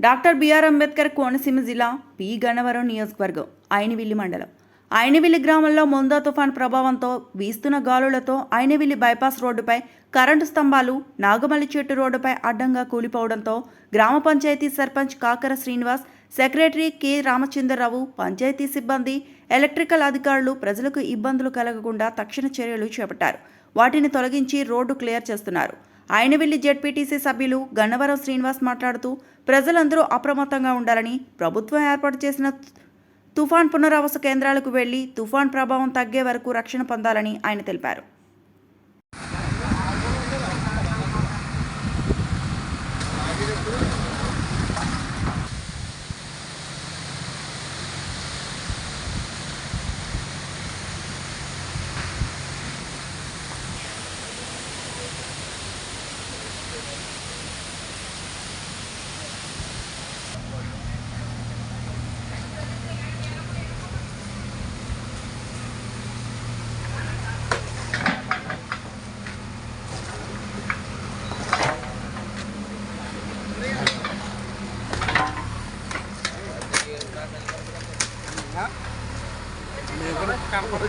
Doctor BR Ambedkar Konaseema జిల్లా P. Gannavaram నియోజకవర్గం ఐనివిల్లి మండలం. ఐనివిల్లి గ్రామంలో మొందా తుఫాన్ ప్రభావంతో వీస్తున్న గాలులతో ఐనివిల్లి బైపాస్ రోడ్డుపై కరెంటు స్తంభాలు నాగమల్లి చెట్టు రోడ్డుపై అడ్డంగా కూలిపోవడంతో గ్రామ పంచాయతీ సర్పంచ్ కాకర శ్రీనివాస్ సెక్రటరీ కె. రామచంద్రరావు పంచాయతీ సిబ్బంది ఎలక్ట్రికల్ అధికారులు ప్రజలకు ఇబ్బందులు కలగకుండా తక్షణ చర్యలు చేపట్టారు. వాటిని తొలగించి రోడ్డు క్లియర్ చేస్తున్నారు. ఆయనవెల్లి జెడ్పీటీసీ సభ్యులు గన్నవరం శ్రీనివాస్ మాట్లాడుతూ ప్రజలందరూ అప్రమత్తంగా ఉండాలని ప్రభుత్వం ఏర్పాటు చేసిన తుఫాన్ పునరావాస కేంద్రాలకు వెళ్ళి తుఫాన్ ప్రభావం తగ్గే వరకు రక్షణ పొందాలని ఆయన తెలిపారు. carro pra.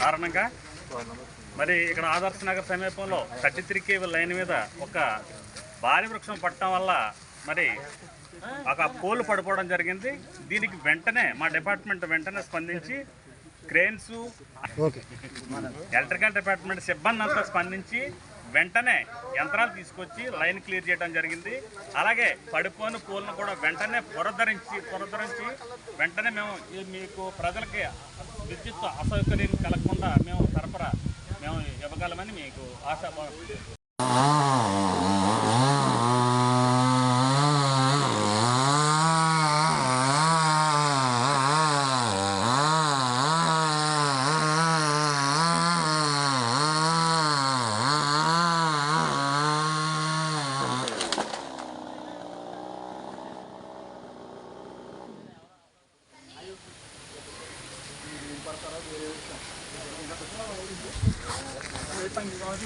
కారణంగా మరి ఇక్కడ ఆదర్శ నగర్ సమీపంలో థర్టీ త్రీ కేబుల్ లైన్ మీద ఒక భారీ వృక్షం పట్టడం వల్ల మరి ఒక పోలు పడిపోవడం జరిగింది. దీనికి వెంటనే మా డిపార్ట్మెంట్ వెంటనే స్పందించి క్రేన్స్ ఎలక్ట్రికల్ డిపార్ట్మెంట్ సిబ్బంది అంతా స్పందించి వెంటనే యంత్రాలు తీసుకొచ్చి లైన్ క్లియర్ చేయడం జరిగింది. అలాగే పడిపోయిన పూలను కూడా వెంటనే పునరుద్ధరించి పునరుద్ధరించి వెంటనే మేము మీకు ప్రజలకి విద్యుత్ అసౌకర్యం కలగకుండా మేము సరఫరా మేము ఇవ్వగలమని మీకు ఆశ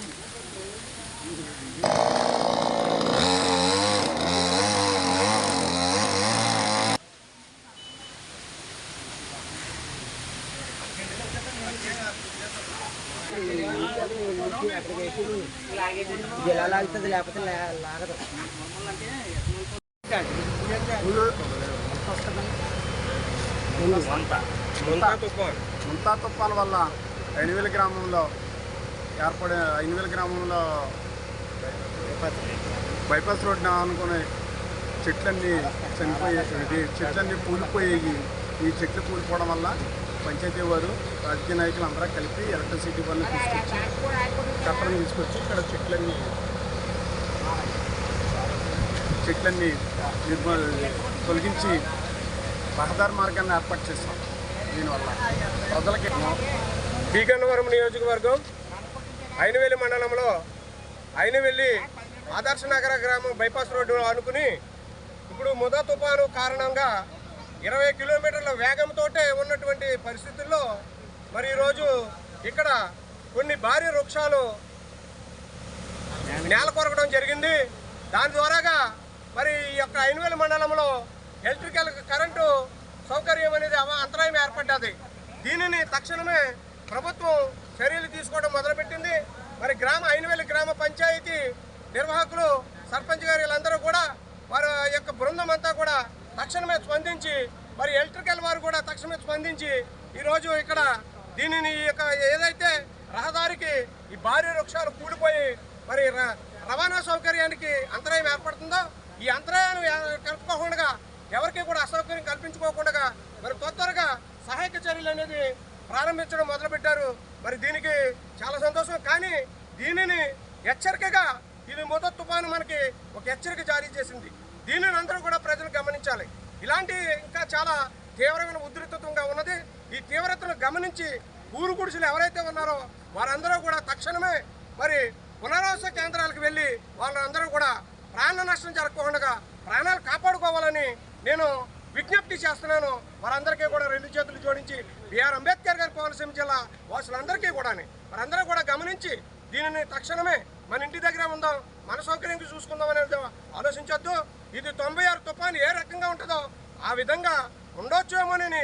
ఇలా లాగుతుంది లేకపోతే లా- లాగదు వంత ముంతా తుఫాన్ వల్ల ఎనిమిది గ్రామంలో ఏర్పడే ఐనవేల గ్రామంలో బైపాస్ రోడ్డున అనుకునే చెట్లన్నీ చనిపోయి చెట్లన్నీ కూలిపోయాయి ఈ చెట్లు కూలిపోవడం వల్ల పంచాయతీ వారు రాజకీయ నాయకులు అందరూ కలిపి ఎలక్ట్రిసిటీ పనులు తీసుకొచ్చి కట్టడం తీసుకొచ్చి ఇక్కడ చెట్లన్నీ చెట్లన్నీ నిర్మా తొలగించి రహదారి మార్గాన్ని ఏర్పాటు చేస్తాం దీనివల్ల ప్రజలకి బీగన్నవరం నియోజకవర్గం అయినవెల్లి మండలంలో అయినవెల్లి ఆదర్శ నగర గ్రామం బైపాస్ రోడ్డు అనుకుని ఇప్పుడు ముద తుఫాను కారణంగా ఇరవై కిలోమీటర్ల వేగంతో ఉన్నటువంటి పరిస్థితుల్లో మరి ఈరోజు ఇక్కడ కొన్ని భారీ వృక్షాలు నేల కొరకడం జరిగింది. దాని ద్వారాగా మరి ఈ యొక్క ఐనవేల మండలంలో ఎలక్ట్రికల్ కరెంటు సౌకర్యం అనేది అంతరాయం ఏర్పడ్డది. దీనిని తక్షణమే ప్రభుత్వం చర్యలు తీసుకోవడం మొదలుపెట్టింది. మరి గ్రామ ఐనవేలి గ్రామ పంచాయతీ నిర్వాహకులు సర్పంచ్ గారు వీళ్ళందరూ కూడా వారి యొక్క బృందం అంతా కూడా తక్షణమే స్పందించి మరి ఎలక్ట్రికల్ వారు కూడా తక్షణమే స్పందించి ఈరోజు ఇక్కడ దీనిని ఈ యొక్క ఏదైతే రహదారికి ఈ భారీ వృక్షాలు కూలిపోయి మరి ర- రవాణా సౌకర్యానికి అంతరాయం ఏర్పడుతుందో ఈ అంతరాయాన్ని కలుపుకోకుండా ఎవరికి కూడా అసౌకర్యం కల్పించుకోకుండా మరి త్వరగా సహాయక చర్యలు అనేది ప్రారంభించడం మొదలుపెట్టారు. మరి దీనికి చాలా సంతోషం. కానీ దీనిని హెచ్చరికగా ఇది మొదటి తుఫాను మనకి ఒక హెచ్చరిక జారీ చేసింది. దీనిని అందరూ కూడా ప్రజలు గమనించాలి. ఇలాంటి ఇంకా చాలా తీవ్రమైన ఉధృతంగా ఉన్నది. ఈ తీవ్రతను గమనించి ఊరు గుడిసెలు ఎవరైతే ఉన్నారో వారందరూ కూడా తక్షణమే మరి పునరావాస కేంద్రాలకు వెళ్ళి వాళ్ళందరూ కూడా ప్రాణ నష్టం జరగకుండా ప్రాణాలు కాపాడుకోవాలని నేను విజ్ఞప్తి చేస్తున్నాను. వారందరికీ కూడా రెండు చేతులు జోడించి బిఆర్ అంబేద్కర్ గారి కోనసీమ జిల్లా వాసులందరికీ కూడా వారందరూ కూడా గమనించి దీనిని తక్షణమే మన ఇంటి దగ్గర ఉందాం మన సౌకర్యంకి చూసుకుందాం అనేది ఆలోచించొద్దు. ఇది తొంభై ఆరు తుఫాను ఏ రకంగా ఉంటుందో ఆ విధంగా ఉండొచ్చేమోనని